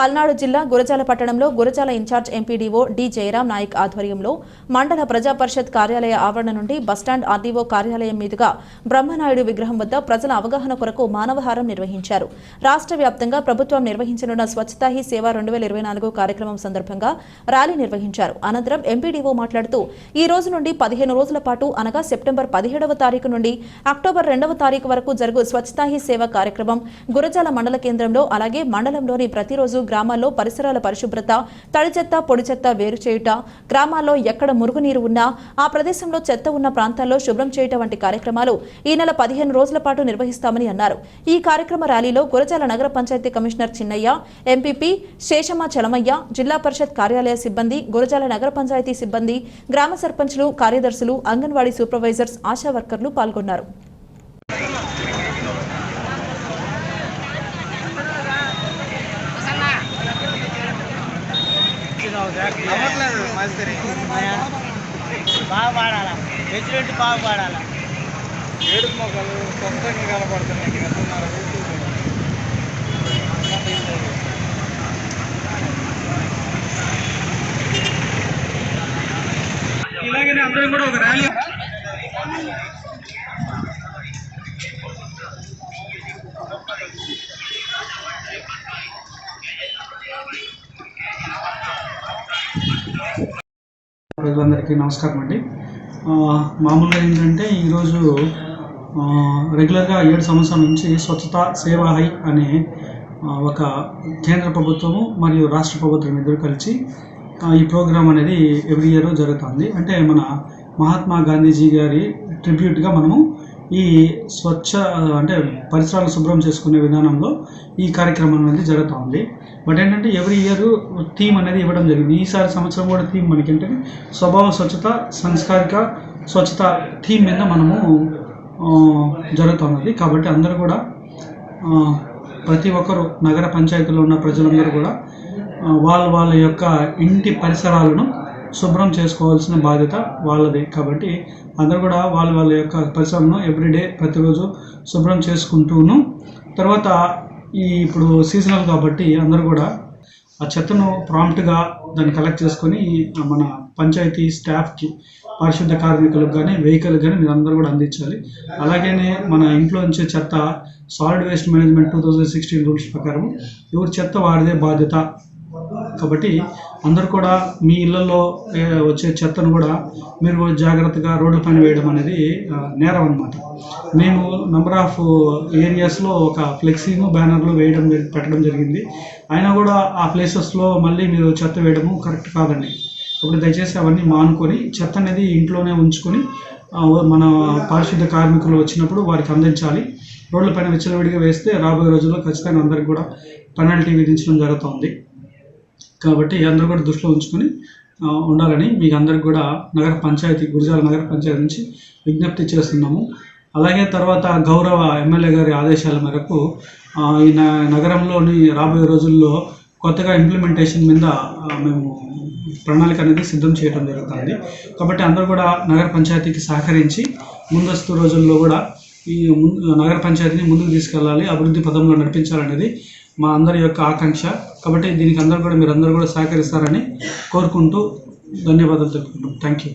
పల్నాడు జిల్లా గురజాల పట్టణంలో Gurazala in-charge MPDO D Jayaram Nayak ఆధ్వర్యంలో మండల ప్రజా పరిషత్ కార్యాలయ ఆవరణ నుండి బస్టాండ్ ఆర్డీఓ కార్యాలయం మీదుగా బ్రహ్మనాయుడు విగ్రహం వద్ద ప్రజల అవగాహన కొరకు మానవహారం నిర్వహించారు. రాష్ట్ర వ్యాప్తంగా ప్రభుత్వం నిర్వహించనున్న స్వచ్ఛతా హీ సేవ రెండు వేల ఇరవై నాలుగు కార్యక్రమం సందర్భంగా ర్యాలీ నిర్వహించారు. అనంతరం ఎంపీడీఓ మాట్లాడుతూ ఈ రోజు నుండి పదిహేను రోజుల పాటు అనగా సెప్టెంబర్ పదిహేడవ తారీఖు నుండి అక్టోబర్ రెండవ తారీఖు వరకు జరుగు స్వచ్ఛతా హీ సేవ కార్యక్రమం గురజాల మండల కేంద్రంలో అలాగే మండలంలోని ప్రతిరోజు గ్రామాల్లో పరిసరాల పరిశుభ్రత తడి చెత్త పొడి చెత్త వేరు చేయుట గ్రామాల్లో ఎక్కడ మురుగునీరు ఉన్నా ఆ ప్రదేశంలో చెత్త ఉన్న ప్రాంతాల్లో శుభ్రం చేయటం వంటి కార్యక్రమాలు ఈ నెల పదిహేను రోజుల పాటు నిర్వహిస్తామని అన్నారు. ఈ కార్యక్రమ ర్యాలీలో గురజాల నగర పంచాయతీ కమిషనర్ చిన్నయ్య ఎంపీపీ శేషమ్మ చలమయ్య జిల్లా పరిషత్ కార్యాలయ సిబ్బంది గురజాల నగర పంచాయతీ సిబ్బంది గ్రామ సర్పంచ్లు కార్యదర్శులు అంగన్వాడీ సూపర్వైజర్స్ ఆశా వర్కర్లు పాల్గొన్నారు. మాస్టరి బాగా పాడాలా? ప్రెసిడెంట్ బాగా పాడాలా? ఏడుపు మొక్కలు సొంతంగా కనపడుతున్నాయి. వెళ్తున్నారు ఇలాగనే అందరం కూడా ఒక ర్యాలీ. ప్రజలందరికీ నమస్కారం అండి మామూలుగా ఏంటంటే ఈరోజు రెగ్యులర్గా ఏడు సంవత్సరాల నుంచి స్వచ్ఛత సేవా హై అనే ఒక కేంద్ర ప్రభుత్వము మరియు రాష్ట్ర ప్రభుత్వం ఇద్దరు కలిసి ఈ ప్రోగ్రాం అనేది ఎవ్రీ ఇయర్ జరుగుతుంది. అంటే మన మహాత్మా గాంధీజీ గారి ట్రిబ్యూట్గా మనము ఈ స్వచ్ఛ అంటే పరిసరాలు శుభ్రం చేసుకునే విధానంలో ఈ కార్యక్రమం అనేది జరుగుతూ ఉంది బట్ ఏంటంటే ఎవ్రీ ఇయర్ థీమ్ అనేది ఇవ్వడం జరిగింది. ఈసారి సంవత్సరం కూడా థీమ్ మనకి ఏంటంటే స్వభావ స్వచ్ఛత సంస్కారిక స్వచ్ఛత థీమ్ మీద మనము జరుగుతున్నది కాబట్టి అందరూ కూడా ప్రతి ఒక్కరు నగర పంచాయతీలో ఉన్న ప్రజలందరూ కూడా వాళ్ళ వాళ్ళ యొక్క ఇంటి పరిసరాలను శుభ్రం చేసుకోవాల్సిన బాధ్యత వాళ్ళది. కాబట్టి అందరూ కూడా వాళ్ళ వాళ్ళ యొక్క పరిశ్రమను ఎవ్రీడే ప్రతిరోజు శుభ్రం చేసుకుంటూను. తర్వాత ఈ ఇప్పుడు సీజనల్ కాబట్టి అందరూ కూడా ఆ చెత్తను ప్రాంప్ట్గా దాన్ని కలెక్ట్ చేసుకొని మన పంచాయతీ స్టాఫ్కి పారిశుద్ధ కార్మికులకు కానీ వెహికల్ కానీ మీరు అందరూ కూడా అందించాలి. అలాగనే మన ఇంట్లో నుంచి చెత్త solid waste management two thousand sixteen rules ప్రకారం ఎవరు చెత్త వాడిదే బాధ్యత. కాబట్టి అందరు కూడా మీ ఇళ్ళలో వచ్చే చెత్తను కూడా మీరు జాగ్రత్తగా రోడ్ల పైన వేయడం అనేది నేరం అనమాట మేము నెంబర్ ఆఫ్ ఏరియాస్లో ఒక ఫ్లెక్సీను బ్యానర్లు వేయడం పెట్టడం జరిగింది. అయినా కూడా ఆ ప్లేసెస్లో మళ్ళీ మీరు చెత్త వేయడము కరెక్ట్ కాదండి. కాబట్టి దయచేసి అవన్నీ మానుకొని చెత్త అనేది ఇంట్లోనే ఉంచుకొని మన పారిశుద్ధ కార్మికులు వచ్చినప్పుడు వారికి అందించాలి. రోడ్ల పైన విచ్చలవిడిగా వేస్తే రాబోయే రోజుల్లో ఖచ్చితంగా అందరికి కూడా పెనాల్టీ విధించడం జరుగుతుంది. కాబట్టి అందరూ కూడా దృష్టిలో ఉంచుకొని ఉండాలని మీకు అందరికి కూడా నగర పంచాయతీ గురిజాల నగర పంచాయతీ నుంచి విజ్ఞప్తి చేస్తున్నాము. అలాగే తర్వాత గౌరవ ఎమ్మెల్యే గారి ఆదేశాల మేరకు ఈ నగరంలోని రాబోయే రోజుల్లో కొత్తగా ఇంప్లిమెంటేషన్ మీద మేము ప్రణాళిక అనేది సిద్ధం చేయడం జరుగుతుంది. కాబట్టి అందరూ కూడా నగర పంచాయతీకి సహకరించి ముందస్తు రోజుల్లో కూడా ఈ ముందు నగర పంచాయతీని ముందుకు తీసుకెళ్ళాలి అభివృద్ధి పదంలో నడిపించాలనేది మా అందరి యొక్క ఆకాంక్ష. కాబట్టి దీనికి అందరూ కూడా మీరు అందరూ కూడా సహకరిస్తారని కోరుకుంటూ ధన్యవాదాలు తెలుపుకుంటాం థ్యాంక్ యూ